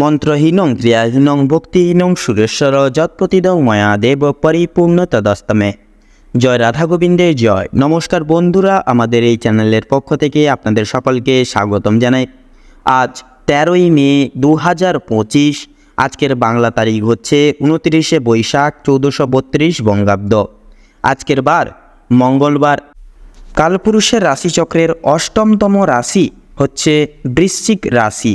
মন্ত্রহীনং ক্রিয়াহীনং ভক্তিহীনং সুরেশ্বর যৎপ্রতিদং ময়া দেব পরিপূর্ণ তদস্তমে জয় রাধা গোবিন্দের জয়। নমস্কার বন্ধুরা, আমাদের এই চ্যানেলের পক্ষ থেকে আপনাদের সকলকে স্বাগতম জানাই। আজ তেরোই মে দু হাজার পঁচিশ, আজকের বাংলা তারিখ হচ্ছে উনত্রিশে বৈশাখ চৌদ্দশো বত্রিশ বঙ্গাব্দ। আজকের বার মঙ্গলবার। কালপুরুষের রাশিচক্রের অষ্টমতম রাশি হচ্ছে বৃশ্চিক রাশি।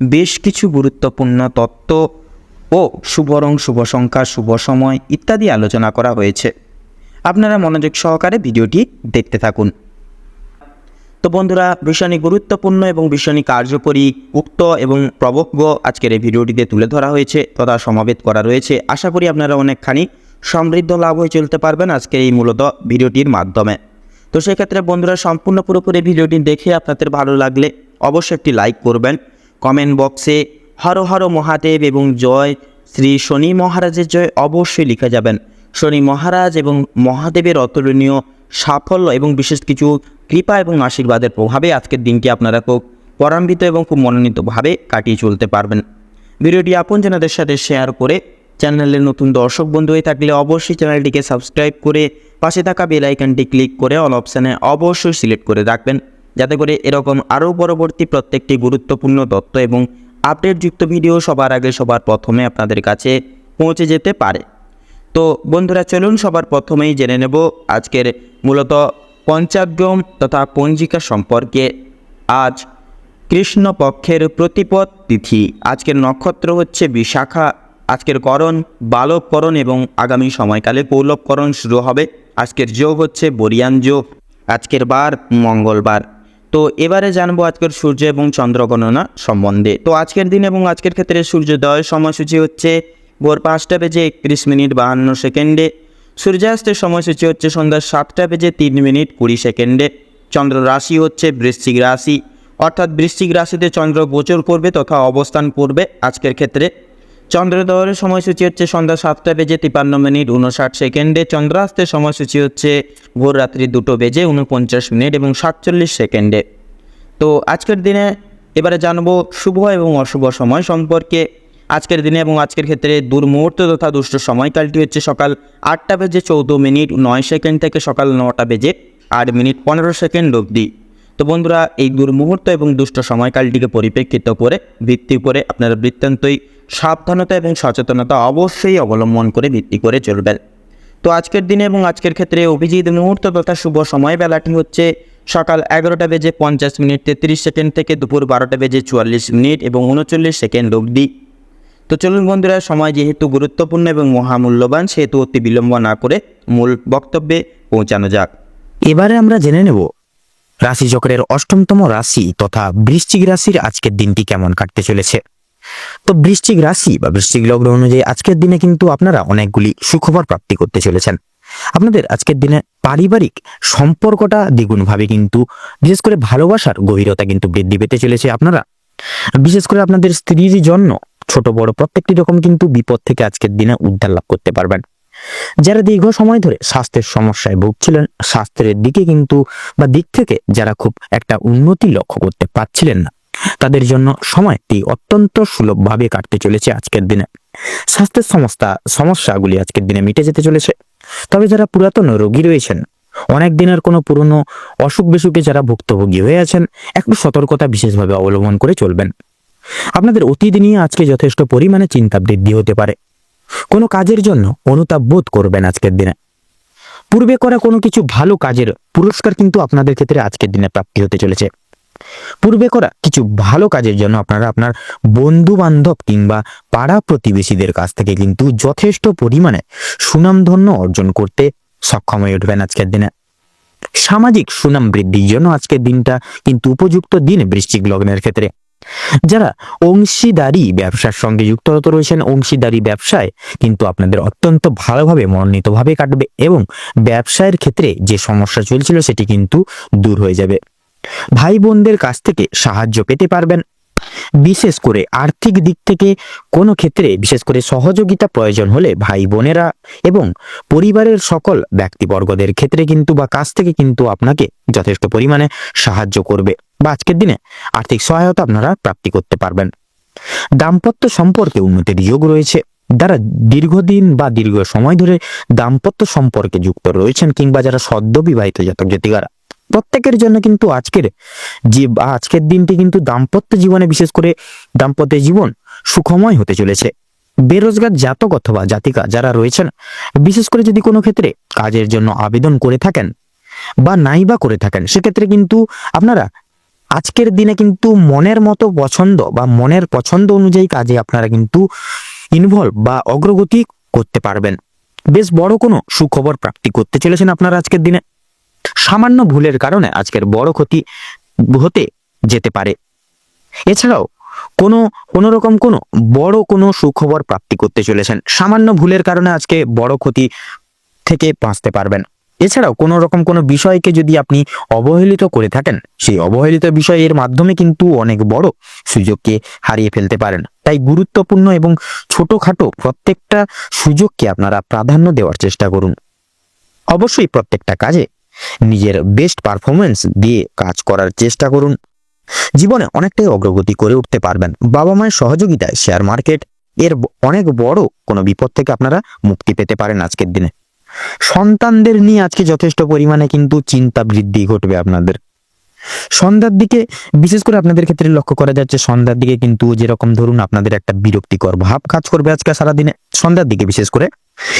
বেশ কিছু গুরুত্বপূর্ণ তত্ত্ব ও শুভ রং শুভ সংখ্যা, শুভ সময় ইত্যাদি আলোচনা করা হয়েছে। আপনারা মনোযোগ সহকারে ভিডিওটি দেখতে থাকুন। তো বন্ধুরা, ভীষণই গুরুত্বপূর্ণ এবং ভীষণই কার্যকরী, উক্ত এবং প্রবজ্ঞ আজকের এই ভিডিওটিতে তুলে ধরা হয়েছে, তথা সমাবেত করা রয়েছে। আশা করি আপনারা অনেকখানি সমৃদ্ধ লাভ হয়ে চলতে পারবেন আজকের এই মূলত ভিডিওটির মাধ্যমে। তো সেক্ষেত্রে বন্ধুরা, সম্পূর্ণ পুরোপুরি ভিডিওটি দেখে আপনাদের ভালো লাগলে অবশ্যই একটি লাইক করবেন কমেন্ট বক্সে হর হর মহাদেব এবং জয়, শ্রী শনি মহারাজের জয় অবশ্যই লিখে যাবেন। শনি মহারাজ এবং মহাদেবের অতুলনীয় সাফল্য এবং বিশেষ কিছু কৃপা এবং আশীর্বাদের প্রভাবে আজকের দিনটি আপনারা খুব পরাম্বিত এবং খুব মনোনীতভাবে কাটিয়ে চলতে পারবেন। ভিডিওটি আপনজনদের সাথে শেয়ার করে চ্যানেলের নতুন দর্শক বন্ধু হয়ে থাকলে অবশ্যই চ্যানেলটিকে সাবস্ক্রাইব করে পাশে থাকা বেল আইকনটি ক্লিক করে অল অপশানে অবশ্যই সিলেক্ট করে রাখবেন। যাতে করে এরকম আরও পরবর্তী প্রত্যেকটি গুরুত্বপূর্ণ তথ্য এবং আপডেটযুক্ত ভিডিও সবার আগে সবার প্রথমে আপনাদের কাছে পৌঁছে যেতে পারে। তো বন্ধুরা, চলুন সবার প্রথমেই জেনে নেব আজকের মূলত পঞ্চাগ্রম তথা পঞ্জিকা সম্পর্কে। আজ কৃষ্ণপক্ষের প্রতিপদ তিথি। আজকের নক্ষত্র হচ্ছে বিশাখা। আজকের করণ বালবকরণ এবং আগামী সময়কালে পৌলবকরণ শুরু হবে। আজকের যোগ হচ্ছে বরিয়ান যোগ। আজকের বার মঙ্গলবার। তো এবারে জানব আজকের সূর্য এবং চন্দ্র গণনা সম্বন্ধে। তো আজকের দিন এবং আজকের ক্ষেত্রে সূর্যোদয় সময়সূচি হচ্ছে ভোর পাঁচটা বেজে একত্রিশ মিনিট বাহান্ন সেকেন্ডে। সূর্যাস্তের সময়সূচি হচ্ছে সন্ধ্যা সাতটা বেজে তিন মিনিট কুড়ি সেকেন্ডে। চন্দ্র রাশি হচ্ছে বৃশ্চিক রাশি। অর্থাৎ বৃশ্চিক রাশিতে চন্দ্র গোচর করবে তথা অবস্থান করবে আজকের ক্ষেত্রে। চন্দ্রোদয়ের সময়সূচি হচ্ছে সন্ধ্যা সাতটা বেজে তিপান্ন মিনিট উনষাট সেকেন্ডে। চন্দ্রাস্তের সময়সূচি হচ্ছে ভোর রাত্রি দুটো বেজে উনপঞ্চাশ মিনিট এবং সাতচল্লিশ সেকেন্ডে। তো আজকের দিনে এবারে জানব শুভ এবং অশুভ সময় সম্পর্কে। আজকের দিনে এবং আজকের ক্ষেত্রে দুর্মুহূর্ত তথা দুষ্ট সময়কালটি হচ্ছে সকাল আটটা বেজে চৌদ্দ মিনিট নয় সেকেন্ড থেকে সকাল নটা বেজে আট মিনিট পনেরো সেকেন্ড অবধি। তো বন্ধুরা, এই দুর্মুহূর্ত এবং দুষ্ট সময়কালটিকে পরিপ্রেক্ষিত করে ভিত্তি করে আপনারা বৃত্তান্তই সাবধানতা এবং সচেতনতা অবশ্যই অবলম্বন করে ভিত্তি করে চলবেন তো আজকের দিনে এবং আজকের ক্ষেত্রে অভিজিৎ মুহূর্ত তথা শুভ সময় বেলাটি হচ্ছে সকাল এগারোটা বেজে পঞ্চাশ মিনিট, তেত্রিশ সেকেন্ড থেকে দুপুর বারোটা বেজে চুয়াল্লিশ মিনিট এবং উনচল্লিশ সেকেন্ড অবধি। তো চলুন বন্ধুরা, সময় যেহেতু গুরুত্বপূর্ণ এবং মহামূল্যবান, সেহেতু অতি বিলম্ব না করে মূল বক্তব্যে পৌঁছানো যাক। এবারে আমরা জেনে নেব, রাশিচক্রের অষ্টমতম রাশি তথা বৃশ্চিক রাশির আজকের দিনটি কেমন কাটতে চলেছে। তো বৃশ্চিক রাশি বা বৃশ্চিক লগ্ন অনুযায়ী আজকের দিনে কিন্তু আপনারা অনেকগুলি সুখবর প্রাপ্তি করতে চলেছেন। আপনাদের আজকের দিনে পারিবারিক সম্পর্কটা দ্বিগুণভাবে কিন্তু, বিশেষ করে ভালোবাসার গভীরতা কিন্তু বৃদ্ধি পেতে চলেছে আপনারা। বিশেষ করে আপনাদের স্ত্রীর জন্য ছোট বড় প্রত্যেকটি রকম কিন্তু বিপদ থেকে আজকের দিনে উদ্ধার লাভ করতে পারবেন। যারা দীর্ঘ সময় ধরে স্বাস্থ্যের সমস্যায় ভুগছিলেন, স্বাস্থ্যের দিকে কিন্তু বা দিক থেকে যারা খুব একটা উন্নতি লক্ষ্য করতে পারছিলেন না তাদের জন্য সময়টি অত্যন্ত সুলভভাবে কাটতে চলেছে আজকের দিনে। স্বাস্থ্যের সমস্যা সমস্যাগুলি আজকের দিনে মিটে যেতে চলেছে। তবে যারা পুরাতন রোগী রয়েছেন, অনেক দিনের কোনো পুরনো অসুখ বিসুখে যারা ভুক্তভোগী হয়ে আছেন, একটু সতর্কতা বিশেষভাবে অবলম্বন করে চলবেন। আপনাদের অতীত নিয়ে আজকে যথেষ্ট পরিমাণে চিন্তা বৃদ্ধি হতে পারে। কোনো কাজের জন্য অনুতাপ বোধ করবেন আজকের দিনে। পূর্বে করা কোনো কিছু ভালো কাজের পুরস্কার কিন্তু আপনাদের ক্ষেত্রে আজকের দিনে প্রাপ্তি হতে চলেছে। পূর্বে করা কিছু ভালো কাজের জন্য আপনারা আপনার বন্ধু বান্ধব কিংবা পাড়া প্রতিবেশীদের কাছ থেকে কিন্তু যথেষ্ট পরিমাণে সুনামধন্য অর্জন করতে সক্ষম হয়ে উঠবেন আজকের দিনে। সামাজিক সুনাম বৃদ্ধির জন্য আজকের দিনটা কিন্তু উপযুক্ত দিন বৃশ্চিক লগ্নের ক্ষেত্রে। যারা অংশীদারি ব্যবসার সঙ্গে যুক্ত রয়েছেন, অংশীদারি ব্যবসায় কিন্তু আপনাদের অত্যন্ত ভালোভাবে মনোনীতভাবে কাটবে এবং ব্যবসায়ের ক্ষেত্রে যে সমস্যা চলছিল সেটি কিন্তু দূর হয়ে যাবে। ভাই বোনদের কাছ থেকে সাহায্য পেতে পারবেন। বিশেষ করে আর্থিক দিক থেকে কোনো ক্ষেত্রে বিশেষ করে সহযোগিতা প্রয়োজন হলে ভাই বোনেরা এবং পরিবারের সকল ব্যক্তিবর্গদের ক্ষেত্রে কিন্তু বা কাছ থেকে কিন্তু আপনাকে যথেষ্ট পরিমাণে সাহায্য করবে বা আজকের দিনে আর্থিক সহায়তা আপনারা প্রাপ্তি করতে পারবেন। দাম্পত্য সম্পর্কে উন্নতির যোগ রয়েছে। যারা দীর্ঘদিন বা দীর্ঘ সময় ধরে দাম্পত্য সম্পর্কে যুক্ত রয়েছেন কিংবা যারা সদ্য বিবাহিত জাতক জাতিকারা প্রত্যেকের জন্য কিন্তু আজকের যে আজকের দিনটি কিন্তু দাম্পত্য জীবনে বিশেষ করে দাম্পত্য জীবন সুখময় হতে চলেছে। বেরোজগার জাতক অথবা জাতিকা যারা রয়েছেন, বিশেষ করে যদি কোনো ক্ষেত্রে কাজের জন্য আবেদন করে থাকেন বা নাই বা করে থাকেন, সেক্ষেত্রে কিন্তু আপনারা আজকের দিনে কিন্তু মনের মতো পছন্দ বা মনের পছন্দ অনুযায়ী কাজে আপনারা কিন্তু ইনভলভ বা অগ্রগতি করতে পারবেন। বেশ বড় কোনো সুখবর প্রাপ্তি করতে চলেছেন আপনারা আজকের দিনে। সামান্য ভুলের কারণে আজকের বড় ক্ষতি হতে যেতে পারে। এছাড়াও কোনো কোনো রকম কোনো বড় কোনো সুখবর প্রাপ্তি করতে চলেছেন। সামান্য ভুলের কারণে আজকে বড় ক্ষতি থেকে বাঁচতে পারবেন। এছাড়াও কোনো রকম কোনো বিষয়কে যদি আপনি অবহেলিত করে থাকেন, সেই অবহেলিত বিষয়ের মাধ্যমে কিন্তু অনেক বড় সুযোগকে হারিয়ে ফেলতে পারেন। তাই গুরুত্বপূর্ণ এবং ছোটখাটো প্রত্যেকটা সুযোগকে আপনারা প্রাধান্য দেওয়ার চেষ্টা করুন। অবশ্যই প্রত্যেকটা কাজে নিজের বেস্ট পারফরমেন্স দিয়ে কাজ করার চেষ্টা করুন। জীবনে অনেকটাই অগ্রগতি করে উঠতে পারবেন। বাবা মায়ের সহযোগিতায় শেয়ার মার্কেট এর অনেক বড় কোনো বিপদ থেকে আপনারা মুক্তি পেতে পারেন আজকের দিনে। সন্তানদের নিয়ে আজকে যথেষ্ট পরিমাণে কিন্তু চিন্তা বৃদ্ধি ঘটবে আপনাদের। সন্ধ্যার দিকে, বিশেষ করে আপনাদের ক্ষেত্রে লক্ষ্য করা যাচ্ছে, সন্ধ্যার দিকে কিন্তু যেরকম ধরুন আপনাদের একটা বিরক্তিকর ভাব কাজ করবে আজকে সারাদিনে। সন্ধ্যার দিকে বিশেষ করে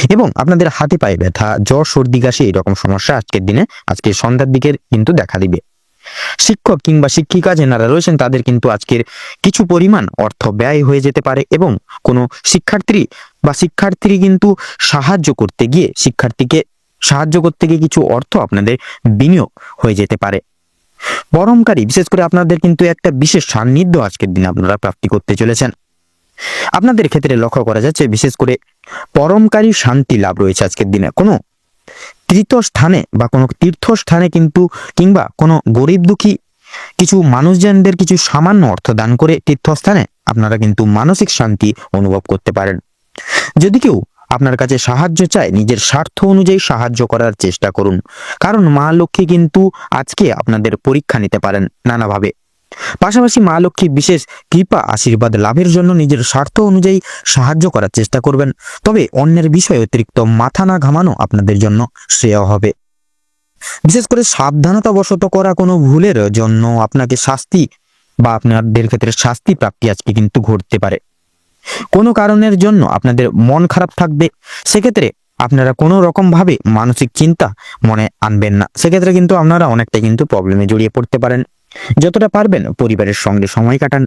এবং আপনাদের হাতে পায়ে ব্যথা, জ্বর, সর্দি, কাশি এরকম সমস্যা আজকের দিনে আজকে সন্ধ্যার দিকের কিন্তু দেখা দিবে। শিক্ষক কিংবা শিক্ষিকা যেনারা রয়েছেন, তাদের কিন্তু আজকের কিছু পরিমাণ অর্থ ব্যয় হয়ে যেতে পারে এবং কোনো শিক্ষার্থী বা শিক্ষার্থী কিন্তু সাহায্য করতে গিয়ে, শিক্ষার্থীকে সাহায্য করতে গিয়ে কিছু অর্থ আপনাদের বিনিয়োগ হয়ে যেতে পারে। পরমকারী বিশেষ করে আপনাদের কিন্তু একটা বিশেষ সান্নিধ্য আজকের দিনে আপনারা প্রাপ্তি করতে চলেছেন। আপনাদের ক্ষেত্রে লক্ষ্য করা যাচ্ছে, বিশেষ করে পরমকারী শান্তি লাভ রয়েছে আজকের দিনে। কোনো তীর্থস্থানে বা কোনো তীর্থস্থানে কিন্তু কিংবা কোনো গরিব দুঃখী কিছু মানুষজনদের কিছু সামান্য অর্থ দান করে তীর্থস্থানে আপনারা কিন্তু মানসিক শান্তি অনুভব করতে পারেন। যদি কেউ আপনার কাছে সাহায্য চায়, নিজের স্বার্থ অনুযায়ী সাহায্য করার চেষ্টা করুন। কারণ মা লক্ষ্মী কিন্তু আজকে আপনাদের পরীক্ষা নিতে পারেন নানাভাবে। পাশাপাশি মা লক্ষ্মী বিশেষ কৃপা, আশীর্বাদ লাভের জন্য নিজের স্বার্থ অনুযায়ী সাহায্য করার চেষ্টা করবেন। তবে অন্যের বিষয়ে অতিরিক্ত মাথা না ঘামানো আপনাদের জন্য শ্রেয় হবে। বিশেষ করে সাবধানতা বশত করা কোনো ভুলের জন্য আপনাকে শাস্তি বা আপনাদের ক্ষেত্রে শাস্তি প্রাপ্তি আজকে কিন্তু ঘটতে পারে। কোনো কারণের জন্য আপনাদের মন খারাপ থাকবে, সেক্ষেত্রে আপনারা কোনো রকম ভাবে মানসিক চিন্তা মনে আনবেন না। সেক্ষেত্রে কিন্তু আপনারা অনেকটা কিন্তু প্রবলেমে জড়িয়ে পড়তে পারেন। যতটা পারবেন পরিবারের সঙ্গে সময় কাটান।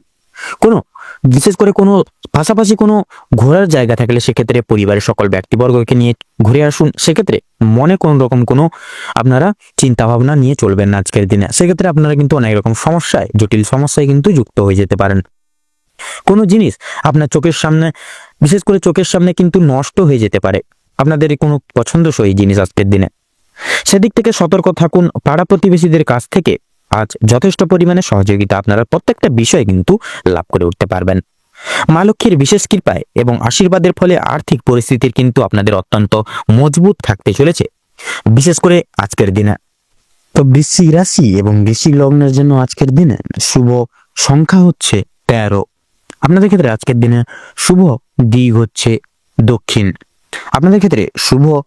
কোনো, বিশেষ করে কোনো, পাশাপাশি কোনো ঘোরার জায়গা থাকলে সেক্ষেত্রে পরিবারের সকল ব্যক্তিবর্গকে নিয়ে ঘুরে আসুন। সেক্ষেত্রে মনে কোনো রকম কোনো আপনারা চিন্তা ভাবনা নিয়ে চলবেন না আজকের দিনে। সেক্ষেত্রে আপনারা কিন্তু অনেক রকম সমস্যায়, জটিল সমস্যায় কিন্তু যুক্ত হয়ে যেতে পারেন। কোনো জিনিস আপনার চোখের সামনে, বিশেষ করে চোখের সামনে কিন্তু নষ্ট হয়ে যেতে পারে। আপনাদের কোনো পছন্দসই জিনিস আজকের দিনে। সেদিক থেকে সতর্ক থাকুন। পাড়া প্রতিবেশীদের কাছ থেকে আজ যথেষ্ট পরিমাণে সহযোগিতা আপনারা প্রত্যেকটা বিষয়ে কিন্তু লাভ করে উঠতে পারবেন। মা লক্ষ্মীর বিশেষ কৃপায় এবং আশীর্বাদের ফলে আর্থিক পরিস্থিতির কিন্তু আপনাদের অত্যন্ত মজবুত থাকতে চলেছে। বিশেষ করে আজকের দিনে। তো বৃশ্চিক রাশি এবং বৃশ্চিক লগ্নের জন্য আজকের দিনে শুভ সংখ্যা হচ্ছে তেরো। আপনাদের ক্ষেত্রে আজকের দিনে শুভ দিক হচ্ছে দক্ষিণ। আপনাদের ক্ষেত্রে শুভ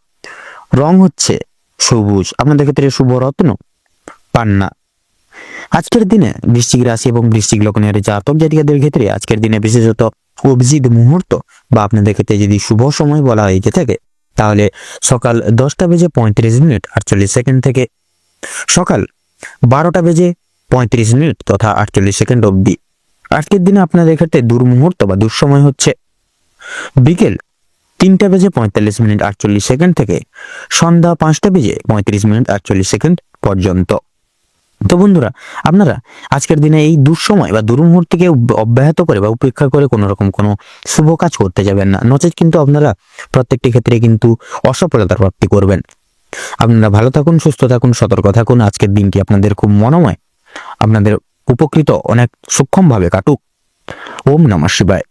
রং হচ্ছে সবুজ। আপনাদের ক্ষেত্রে শুভ রত্ন পান্না। আজকের দিনে বৃশ্চিক রাশি এবং বৃশ্চিক লগ্নের জাতক জাতিকাদের ক্ষেত্রে আজকের দিনে বিশেষত অভিজিৎ মুহূর্ত বা আপনাদের ক্ষেত্রে যদি শুভ সময় বলা হয়ে থাকে, তাহলে সকাল দশটা বেজে পঁয়ত্রিশ মিনিট আটচল্লিশ সেকেন্ড থেকে সকাল বারোটা বেজে পঁয়ত্রিশ মিনিট তথা আটচল্লিশ সেকেন্ড অবধি। আজকের দিনে আপনাদের ক্ষেত্রে দুর্মুহূর্ত বা দুঃসময় হচ্ছে। বিকেল তিনটা বেজে পঁয়তাল্লিশ মিনিট আটচল্লিশ সেকেন্ড থেকে সন্ধ্যা পাঁচটা বেজে পঁয়ত্রিশ মিনিট আটচল্লিশ সেকেন্ড পর্যন্ত। তো বন্ধুরা, আপনারা আজকের দিনে এই দুঃসময় বা দুর্মুহূর্তকে অব্যাহত করে বা উপেক্ষা করে কোনো রকম কোনো শুভ কাজ করতে যাবেন না। নচেত কিন্তু আপনারা প্রত্যেকটি ক্ষেত্রে কিন্তু অসফলতার প্রাপ্তি করবেন। আপনারা ভালো থাকুন, সুস্থ থাকুন, সতর্ক থাকুন। আজকের দিনটি আপনাদের খুব মনোময়, আপনাদের উপকৃত, অনেক সূক্ষ্মভাবে কাটুক। ওম নমঃ শিবায়।